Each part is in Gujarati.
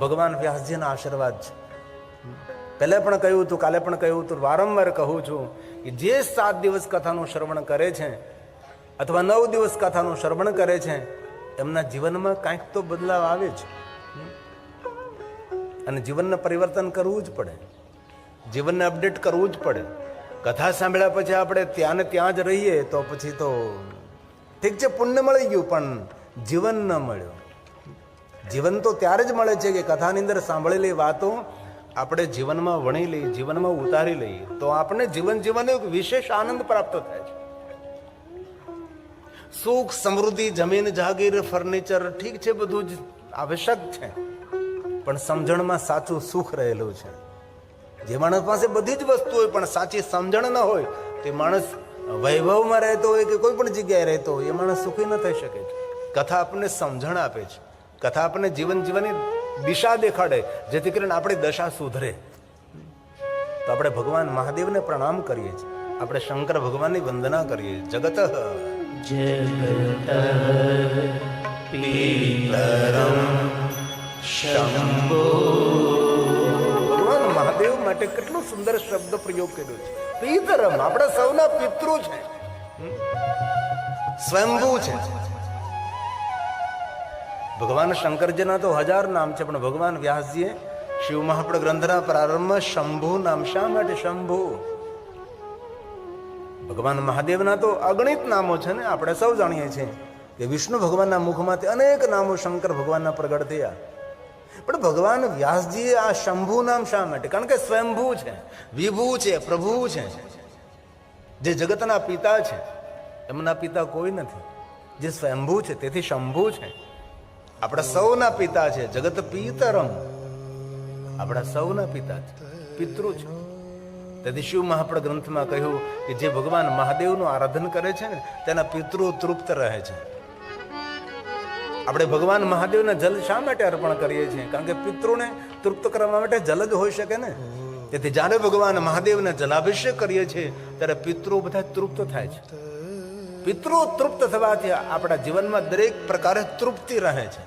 ભગવાન વ્યાસજીના આશીર્વાદ છે. પહેલે પણ કહ્યું હતું, કાલે પણ કહ્યું હતું, વારંવાર કહું છું કે જે સાત દિવસ કથાનું શ્રવણ કરે છે, અથવા નવ દિવસ કથાનું શ્રવણ કરે છે, એમના જીવનમાં કાંઈક તો બદલાવ આવે જ. અને જીવનને પરિવર્તન કરવું જ પડે. જીવનને અપડેટ કરવું જ પડે. કથા સાંભળ્યા પછી આપણે ત્યાં ને ત્યાં જ રહીએ તો પછી તો ઠીક છે, પુણ્ય મળી ગયું, પણ જીવન ન મળ્યું. જીવન તો ત્યારે જ મળે છે કે કથાની અંદર સાંભળેલી વાતો, આપણે જીવનમાં વણી લઈએ, જીવનમાં ઉતારી લઈએ. તો આપણે જીવન જીવવાનો એક વિશેષ આનંદ પ્રાપ્ત થાય છે. સુખ, સમૃદ્ધિ, જમીન, જાગીર, ફર્નિચર, ઠીક છે, બધું જ આવશ્યક છે. પણ સમજણમાં સાચું સુખ રહેલું છે. જે માણસ પાસે બધી જ વસ્તુ હોય, પણ સાચી સમજણ ન હોય, તે માણસ વૈભવમાં રહેતો હોય કે કોઈ પણ જગ્યાએ રહેતો હોય, એ માણસ સુખી ન થઈ શકે છે. કથા આપણને સમજણ આપે છે. કથા આપણને જીવન જીવનની દિશા દેખાડે જેથી કરીને આપણી દશા સુધરે. તો આપણે ભગવાન મહાદેવને પ્રણામ કરીએ છીએ. આપણે શંકર ભગવાનની વંદના કરીએ. જગત ભગવાન મહાદેવ માટે કેટલો સુંદર શબ્દ પ્રયોગ કર્યો છે. પિતરમ આપણા સૌના પિતૃ છે? સ્વયંભૂ છે. ભગવાન શંકરજીના તો હજાર નામ છે, પણ ભગવાન વ્યાસજીએ શિવ મહાપ્રદ ગ્રંથના પ્રારંભમાં શંભુ નામ શા માટે શંભુ? ભગવાન મહાદેવના તો અગણિત નામો છે ને, આપણે સૌ જાણીએ છીએ કે વિષ્ણુ ભગવાનના મુખમાંથી અનેક નામો શંકર ભગવાનના પ્રગટ થયા. પણ ભગવાન વ્યાસજીએ આ શંભુ નામ શા માટે? કારણ કે સ્વયંભૂ છે, વિભૂ છે, પ્રભુ છે. જે જગતના પિતા છે, એમના પિતા કોઈ નથી. જે સ્વયંભૂ છે, તેથી શંભુ છે. આપણા સૌના પિતા છે. જગત પિતરમ. આપણા સૌના પિતા છે. પિતૃ છે. તેથી શિવ મહાપડ ગ્રંથમાં કહ્યું કે જે ભગવાન મહાદેવનું આરાધન કરે છે ને, તેના પિતૃ તૃપ્ત રહે છે. આપણે ભગવાન મહાદેવને જલ શા માટે અર્પણ કરીએ છીએ? કારણ કે પિતૃને તૃપ્ત કરવા માટે જલ જ હોઈ શકે ને. તેથી જ્યારે ભગવાન મહાદેવને જલાભિષેક કરીએ છીએ, ત્યારે પિતૃ બધા તૃપ્ત થાય છે. પિતૃ તૃપ્ત થવાથી આપણા જીવનમાં દરેક પ્રકારે તૃપ્તિ રહે છે.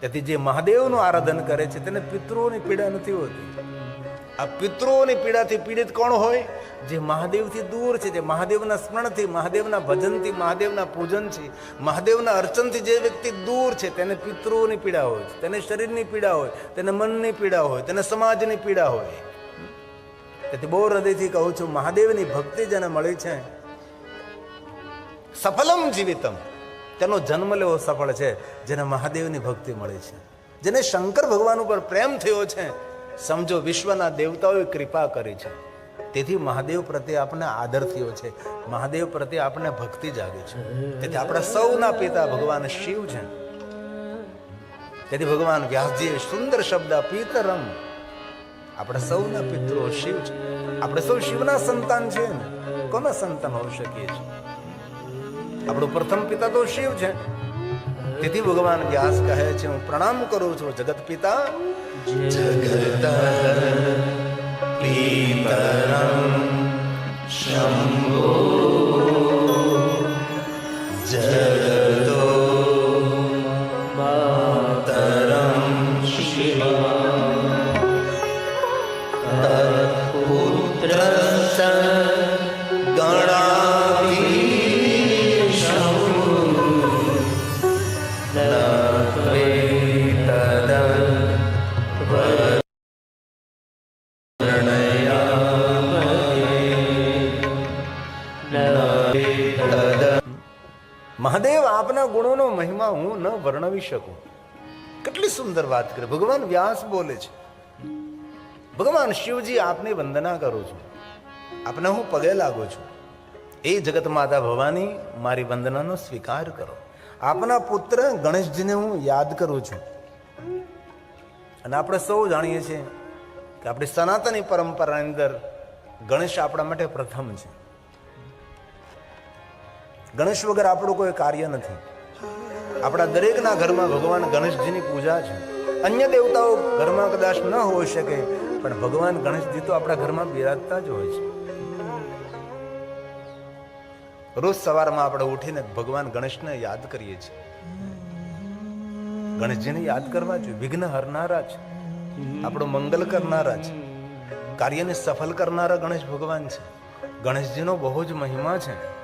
તેથી જે મહાદેવનું આરાધન કરે છે, તેને પિતૃઓની પીડા નથી હોતી. આ પિતૃઓની પીડાથી પીડિત કોણ હોય? જે મહાદેવથી દૂર છે, જે મહાદેવના સ્મરણથી, મહાદેવના ભજનથી, મહાદેવના પૂજનથી, મહાદેવના અર્ચનથી જે વ્યક્તિ દૂર છે, તેને પિતૃઓની પીડા હોય છે, તેને શરીરની પીડા હોય, તેને મનની પીડા હોય, તેને સમાજની પીડા હોય. તેથી બહુ હૃદયથી કહું છું, મહાદેવની ભક્તિ જેને મળી છે સફલમ જીવિતમ. તેનો જન્મ લેવો સફળ છે, જેને મહાદેવની ભક્તિ મળી છે. જેને શંકર ભગવાન ઉપર પ્રેમ થયો છે, સમજો વિશ્વના દેવતાઓએ કૃપા કરી છે. તેથી મહાદેવ પ્રત્યે આપણને આદર થયો છે. મહાદેવ પ્રત્યે આપણને ભક્તિ જાગી છે. તેથી આપણા સૌના પિતા ભગવાન શિવ છે. તેથી ભગવાન વ્યાસજીએ સુંદર શબ્દ પિતરમ. આપણે સૌના પિતૃઓ શિવ છે. આપણે સૌ શિવના સંતાન છે કોના સંતાન હોઈ શકીએ છીએ? આપણું પ્રથમ પિતા તો શિવ છે. તેથી ભગવાન વ્યાસ કહે છે, હું પ્રણામ કરું છું જગત પિતા. જગત મહાદેવ, આપના ગુણોનો મહિમા હું ન વર્ણવી શકું. કેટલી સુંદર વાત કરે. ભગવાન વ્યાસ બોલે છે. ભગવાન શિવજી આપની વંદના કરું છું. આપને હું પગે લાગુ છું. એ જગત માતા ભવાની મારી વંદનાનો સ્વીકાર કરો. આપના પુત્ર ગણેશજીને હું યાદ કરું છું. અને આપણે સૌ જાણીએ છીએ કે આપણી સનાતની પરંપરાની અંદર ગણેશ આપણા માટે પ્રથમ છે. ગણેશ વગર આપણું કોઈ કાર્ય નથી. આપણા દરેકના ઘરમાં ભગવાન ગણેશજીની પૂજા છે. અન્ય દેવતાઓ ઘરમાં કદાચ ન હોઈ શકે, પણ ભગવાન ગણેશજી તો આપણા ઘરમાં બિરાજતા જ હોય છે. રોજ સવારમાં આપણે ઉઠીને ભગવાન ગણેશને યાદ કરીએ છીએ. ગણેશજીને યાદ કરવા જોઈએ. વિઘ્ન હરનારા છે. આપણું મંગલ કરનારા છે. કાર્યને સફળ કરનારા ગણેશ ભગવાન છે. ગણેશજીનો બહુ જ મહિમા છે.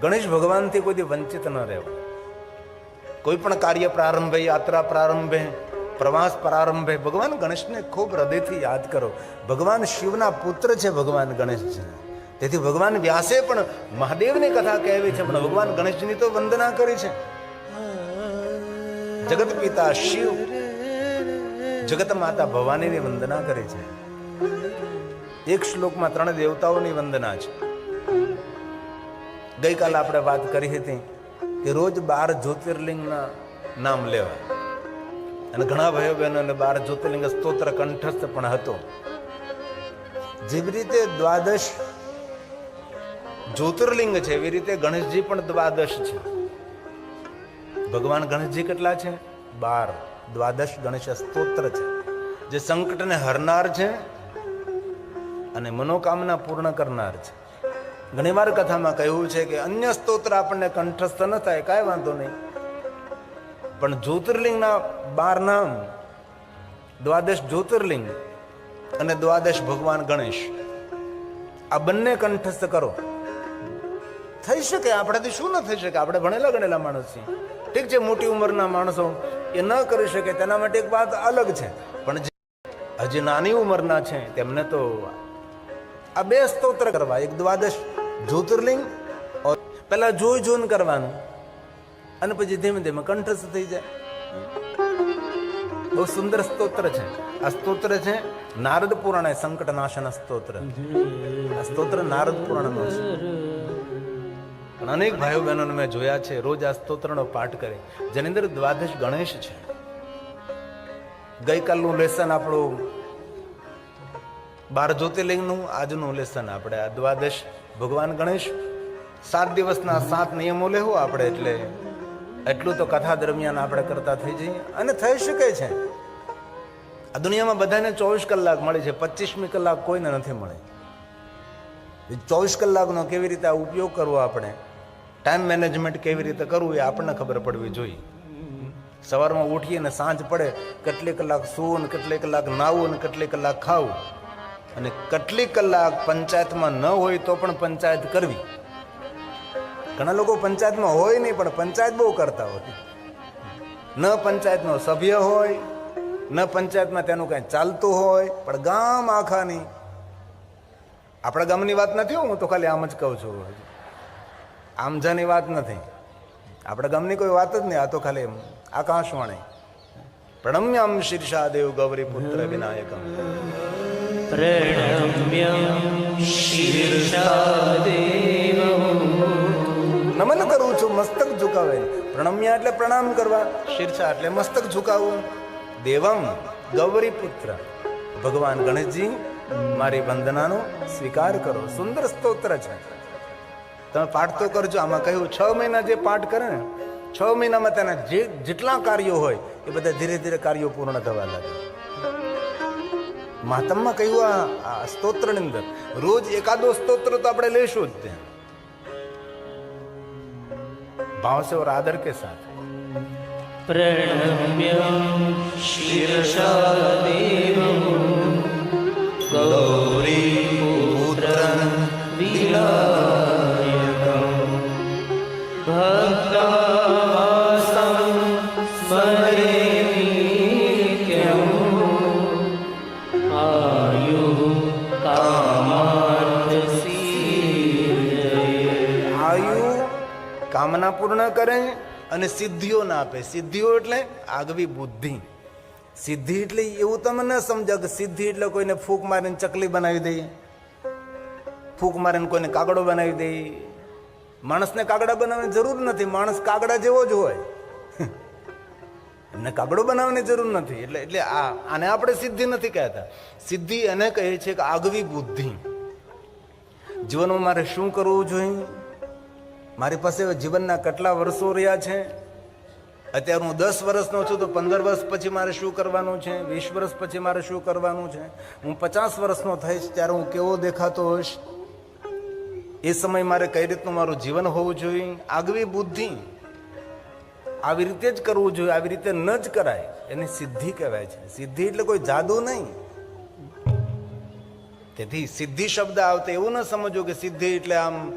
ગણેશ ભગવાનથી કોઈ વંચિત ન રહેવું. કોઈ પણ કાર્ય પ્રારંભે, યાત્રા પ્રારંભે, પ્રવાસ પ્રારંભે, ભગવાન ગણેશને ખૂબ હૃદયથી યાદ કરો. ભગવાન શિવના પુત્ર છે ભગવાન ગણેશજી તેથી ભગવાન વ્યાસે પણ મહાદેવની કથા કહેવી છે, પણ ભગવાન ગણેશજીની તો વંદના કરી છે. જગત પિતા શિવ, જગત માતા ભવાનીની વંદના કરી છે. એક શ્લોકમાં ત્રણ દેવતાઓની વંદના છે. ગઈકાલે આપણે વાત કરી હતી કે રોજ બાર જ્યોતિર્લિંગના નામ લેવા. અને ઘણા ભાઈઓ બહેનોને બાર જ્યોતિર્લિંગ સ્તોત્ર કંઠસ્થ પણ હતો. જેવી રીતે દ્વાદશ જ્યોતિર્લિંગ છે, એવી રીતે ગણેશજી પણ દ્વાદશ છે. ભગવાન ગણેશજી કેટલા છે? બાર. દ્વાદશ ગણેશ સ્તોત્ર છે. જે સંકટને હરનાર છે અને મનોકામના પૂર્ણ કરનાર છે. ઘણીવાર કથામાં કહ્યું છે કે અન્ય સ્તોત્ર આપણને કંઠસ્થ ન થાય, કાંઈ વાંધો નહીં. પણ જ્યોતિર્લિંગના બાર નામ, દ્વાદશ જ્યોતિર્લિંગ અને દ્વાદશ ભગવાન ગણેશ, આ બંને કંઠસ્થ કરો. થઈ શકે, આપણાથી શું ન થઈ શકે? આપણે ભણેલા ગણેલા માણસ છીએ. ઠીક છે, મોટી ઉંમરના માણસો એ ન કરી શકે, તેના માટે એક વાત અલગ છે. પણ હજી નાની ઉંમરના છે, તેમને તો આ બે સ્તોત્ર કરવા, એક દ્વાદશ જ્યોતિર્લિંગ ઓર જોઈ જોઈને કરવાનું. અને પછી ધીમે ધીમે કંઠસ્થ થઈ જાય. બહુ સુંદર સ્તોત્ર છે. આ સ્તોત્ર છે નારદ પુરાણ સંકટ નાશન સ્તોત્ર. આ સ્તોત્ર નારદ પુરાણનો છે. પણ અનેક ભાઈઓ બહેનોને મેં જોયા છે, રોજ આ સ્તોત્રનો પાઠ કરે. જેની અંદર દ્વાદશ ગણેશ છે. ગઈકાલનું લેસન આપણું બાર જ્યોતિર્લિંગનું આજનું લેસન આપણે આ દ્વાદશ ભગવાન ગણેશ. સાત દિવસના સાત નિયમો લેવો આપણે, એટલે એટલું તો કથા દરમિયાન આપણે કરતા થઈ જઈએ. અને થઈ શકે છે. આ દુનિયામાં બધાને ચોવીસ કલાક મળે છે, પચીસમી કલાક કોઈને નથી મળે. ચોવીસ કલાકનો કેવી રીતે આ ઉપયોગ કરવો આપણે? ટાઈમ મેનેજમેન્ટ કેવી રીતે કરવું એ આપણને ખબર પડવી જોઈએ. સવારમાં ઉઠીએ ને સાંજ પડે, કેટલી કલાક સૂવું ને કેટલી કલાક નાવું ને કેટલી કલાક ખાવું. અને કેટલી કલાક પંચાયતમાં ન હોય તો પણ પંચાયત કરવી. ઘણા લોકો પંચાયતમાં હોય નહીં પણ પંચાયત બહુ કરતા હોય. ન પંચાયતનો સભ્ય હોય ન પંચાયતમાં તેનું કાંઈ ચાલતું હોય પણ ગામ આખાની. આપણા ગામની વાત નથી હો, તો ખાલી આમ જ કહું છું. આમજાની વાત નથી. આપણા ગામની કોઈ વાત જ નહીં આ તો ખાલી આકાશવાણી. પ્રણમ્યમ શીર્ષા દેવ ગૌરી પુત્ર વિનાયકમ. प्रणम्यं शीर्षादेवम् નમન કરું છું મસ્તક ઝુકાવે પ્રણમ્યા એટલે પ્રણામ કરવા શીર્ષા એટલે મસ્તક ઝુકાવવું દેવમ ગૌરી પુત્ર ભગવાન ગણેશજી મારી વંદનાનો સ્વીકાર કરો સુંદર સ્તોત્ર છે તમે પાઠ તો કરજો આમાં કહ્યું છ મહિના જે પાઠ કરે ને છ મહિનામાં તેના જે જેટલા કાર્યો હોય એ બધા ધીરે ધીરે કાર્યો પૂર્ણ થવા લાગે મહાત્મમાં કહ્યું આ આ સ્તોત્રની અંદર રોજ એકાદો સ્તોત્ર તો આપણે લેશું જ ત્યાં भाव से और आदर के साथ प्रणम्यं शीर्षादेवम् गौरीपुत्रं પૂર્ણ કરે અને સિદ્ધિઓ ના આપે. સિદ્ધિઓ એટલે આગવી બુદ્ધિ. સિદ્ધિ એટલે એવું તમે ન સમજો કે સિદ્ધિ એટલે કોઈને ફૂંક મારીને ચકલી બનાવી દઈએ ફૂંક મારીને કોઈને કાગડો બનાવી દઈએ માણસને કાગડા બનાવવાની જરૂર નથી. માણસ કાગડા જેવો જ હોય. એમને કાગડો બનાવવાની જરૂર નથી. એટલે એટલે આ, આને આપણે સિદ્ધિ નથી કહેતા. સિદ્ધિ એને કહે છે કે આગવી બુદ્ધિ. જીવનમાં મારે શું કરવું જોઈએ? મારી પાસે જીવનના કેટલા વર્ષો રહ્યા છે? અત્યારે હું દસ વર્ષનો છું તો પંદર વર્ષ પછી મારે શું કરવાનું છે? વીસ વર્ષ પછી મારે શું કરવાનું છે? હું પચાસ વર્ષનો થઈશ ત્યારે હું કેવો દેખાતો હોઈશ? એ સમય મારે કઈ રીતનું મારું જીવન હોવું જોઈએ? આગવી બુદ્ધિ આવી રીતે જ કરવું જોઈએ, આવી રીતે ન જ કરાય. એને સિદ્ધિ કહેવાય છે. સિદ્ધિ એટલે કોઈ જાદુ નહીં. તેથી સિદ્ધિ શબ્દ આવતો એવું ન સમજો કે સિદ્ધિ એટલે આમ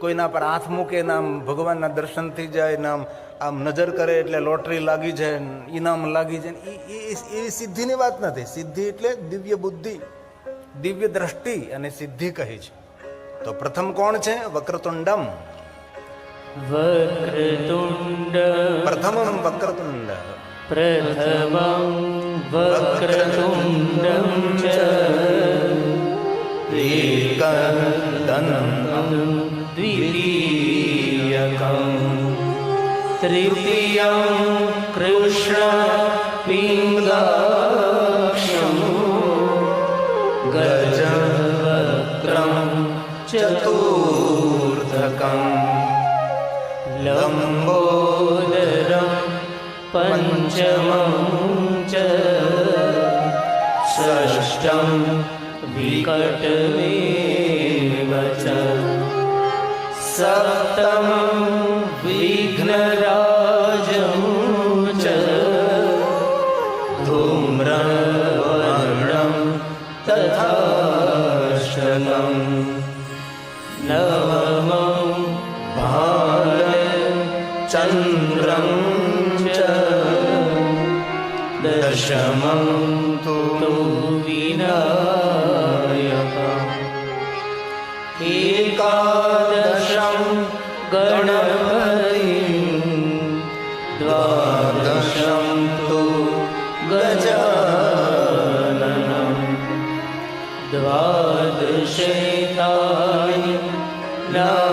કોઈના પર હાથ મૂકે ને આમ ભગવાનના દર્શન થઈ જાય ને આમ આમ નજર કરે એટલે લોટરી લાગી જાય ઈનામ ઇનામ લાગી જાય એ એવી સિદ્ધિની વાત નથી. સિદ્ધિ એટલે દિવ્ય બુદ્ધિ દિવ્ય દ્રષ્ટિ અને સિદ્ધિ કહે છે. તો પ્રથમ કોણ છે? વક્રતુંડમ. વક્રતુંડ. પ્રથમ વક્રતુંડ. પ્રથમ વક્રતુંડં. ચ. द्वितीयकं तृतीयं कृष्णपिङ्गक्षं गजवक्त्रं चतुर्थकं लम्बोदरं पञ्चमं च षष्ठं विकटवे ધૂમ્રવર્ણં તથાષ્ટકम् નવમં ભાલચંદ્રં ચ દશમં તો la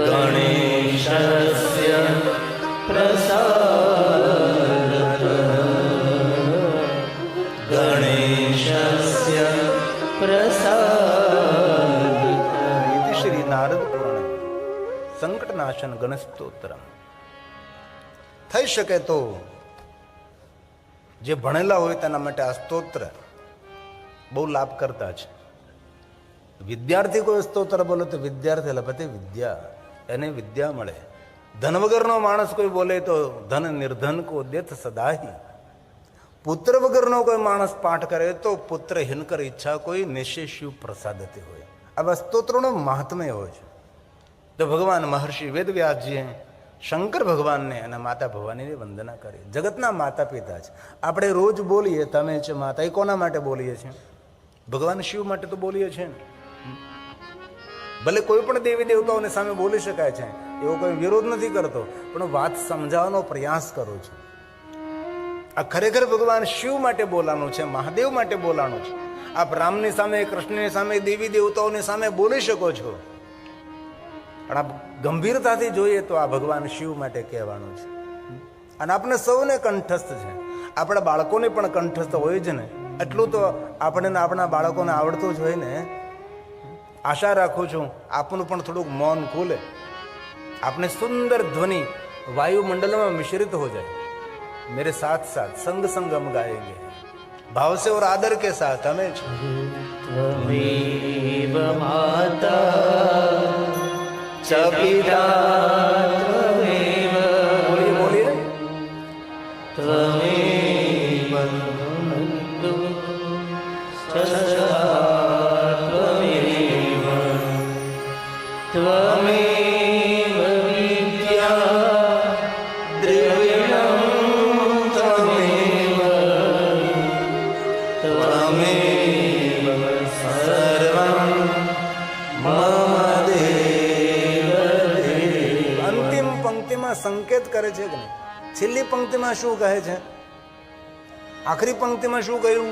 गणेशस्य प्रसादतः गणेशस्य प्रसादतः इति श्री નારદ પુરાણ સંકટનાશન ગણેશ સ્તોત્રમ થઈ શકે તો જે ભણેલા હોય તેના માટે આ સ્તોત્ર બહુ લાભ કરતા છે વિદ્યાર્થી કોઈ સ્તોત્ર બોલે તો વિદ્યાર્થી લભતે વિદ્યા એને વિદ્યા મળે. ધન વગરનો માણસ કોઈ બોલે તો ધન નિર્ધન કો દેત સદાહી. પુત્ર વગરનો કોઈ માણસ પાઠ કરે તો પુત્ર હિનકર ઈચ્છા કોઈ નિશેષ્યુ પ્રસાદતી હોય. આવા સ્તોત્રોનો મહાત્મય હોય છે. તો ભગવાન મહર્ષિ વેદવ્યાસજીએ શંકર ભગવાનને અને માતા ભવાનીને વંદના કરી. જગતના માતા પિતા છે. આપણે રોજ બોલીએ, તમે છે માતા. એ કોના માટે બોલીએ છીએ? ભગવાન શિવ માટે તો બોલીએ છીએ ને. ભલે કોઈ પણ દેવી દેવતાઓની સામે બોલી શકાય છે, એવો કોઈ વિરોધ નથી કરતો, પણ વાત સમજાવવાનો પ્રયાસ કરું છું. આ ખરેખર ભગવાન શિવ માટે બોલાનું છે, મહાદેવ માટે બોલાનું છે. આપ રામની સામે, કૃષ્ણની સામે, દેવી દેવતાઓની સામે બોલી શકો છો. પણ આપ ગંભીરતાથી જોઈએ તો આ ભગવાન શિવ માટે કહેવાનું છે. અને આપણે સૌને કંઠસ્થ છે. આપણા બાળકોને પણ કંઠસ્થ હોય જ ને. એટલું તો આપણને આપણા બાળકોને આવડતું જ હોય ને. આશા રાખું છું આપનું પણ થોડુંક મૌન ખુલે आपने सुंदर ध्वनि वायुमंडल में मिश्रित हो जाए मेरे साथ साथ संग संग हम गाएंगे भाव से और आदर के साथ हमें त्वमेव माता च पिता પંક્તિમાં શું કહે છે? આખરી પંક્તિમાં શું કહ્યું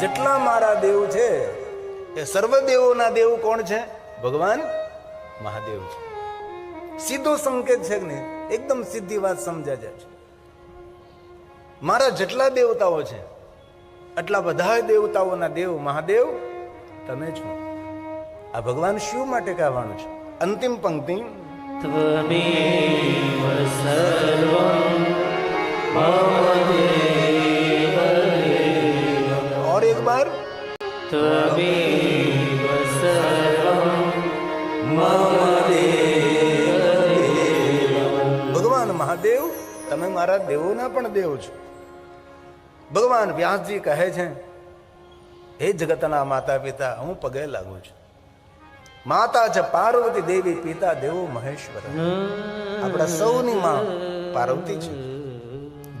જેટલા મારા દેવ છે એ સર્વ દેવોના દેવ કોણ છે? ભગવાન મહાદેવ છે. સીધો સંકેત છે ને એકદમ સીધી વાત સમજાય છે. મારા જેટલા દેવતાઓ છે આટલા બધા દેવતાઓના દેવ મહાદેવ તમે છો આ ભગવાન શિવ માટે કહેવાનું છે અંતિમ પંક્તિ त्वमेव सर्वं मम देव देव और एक बार त्वमेव सर्वं मम देव देव ભગવાન મહાદેવ તમે મારા દેવોના પણ દેવ છો ભગવાન વ્યાસજી કહે છે હે જગતના માતા પિતા હું પગે લાગુ છું. માતા છે પાર્વતી દેવી પિતા દેવો મહેશ્વર. આપણા સૌની માં પાર્વતી છે.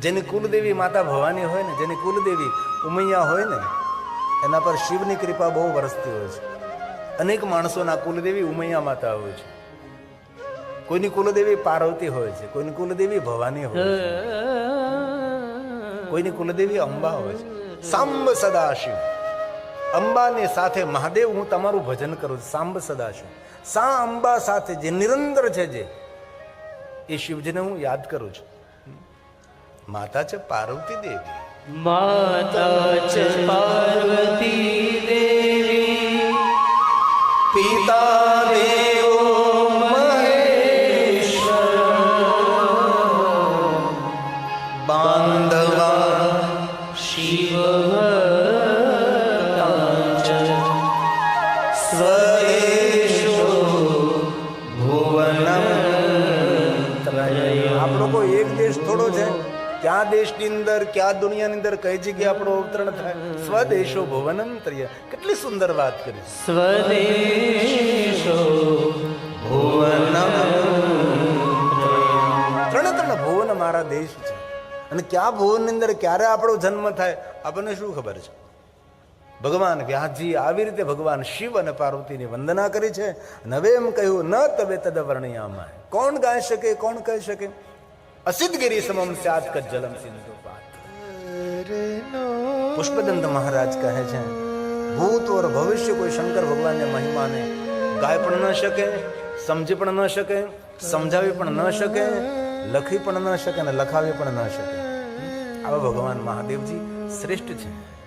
જેની કુલદેવી માતા ભવાની હોય ને જેની કુલદેવી ઉમૈયા હોય ને એના પર શિવની કૃપા બહુ વરસતી હોય છે. અનેક માણસોના કુલદેવી ઉમૈયા માતા હોય છે. કોઈની કુલદેવી પાર્વતી હોય છે કોઈની કુલદેવી ભવાની હોય છે. કોઈની કુલદેવી અંબા હોય છે. સાંબ સદાશિવ. અંબાની સાથે મહાદેવ, હું તમારું ભજન કરું છું. સાંબ સદા છું સા અંબા સાથે જે નિરંતર છે જે, એ શિવજીને હું યાદ કરું છું. માતા છે પાર્વતી દેવી. માતા છે પાર્વતી દેવી. પિતા ક્યાં દુનિયાની અંદર કઈ જગ્યાએ આપણું અવતરણ થાય? સ્વદેશો ભુવનંતરીય કેટલી સુંદર વાત કરી. સ્વદેશો ત્રણે ત્રણ ભુવન મારા દેશ છે. અને ક્યાં ભુવનની અંદર ક્યારે આપણો જન્મ થાય આપણને શું ખબર છે? ભગવાન વ્યાસજી આવી રીતે ભગવાન શિવ અને પાર્વતીની વંદના કરી છે. નવે એમ કહ્યું ન તવે તદ વર્ણિયામાં કોણ ગાઈ શકે કોણ કહી શકે? અસિદ્ધગીરી સમમ સ્યાત કજ્જલમ સિંધુ. પુષ્પદંત મહારાજ કહે છે ભૂત ઓર ભવિષ્ય કોઈ શંકર ભગવાનને મહિમાને ગાય પણ ન શકે સમજી પણ ન શકે સમજાવી પણ ન શકે લખી પણ ન શકે અને લખાવી પણ ન શકે આવા ભગવાન મહાદેવજી શ્રેષ્ઠ છે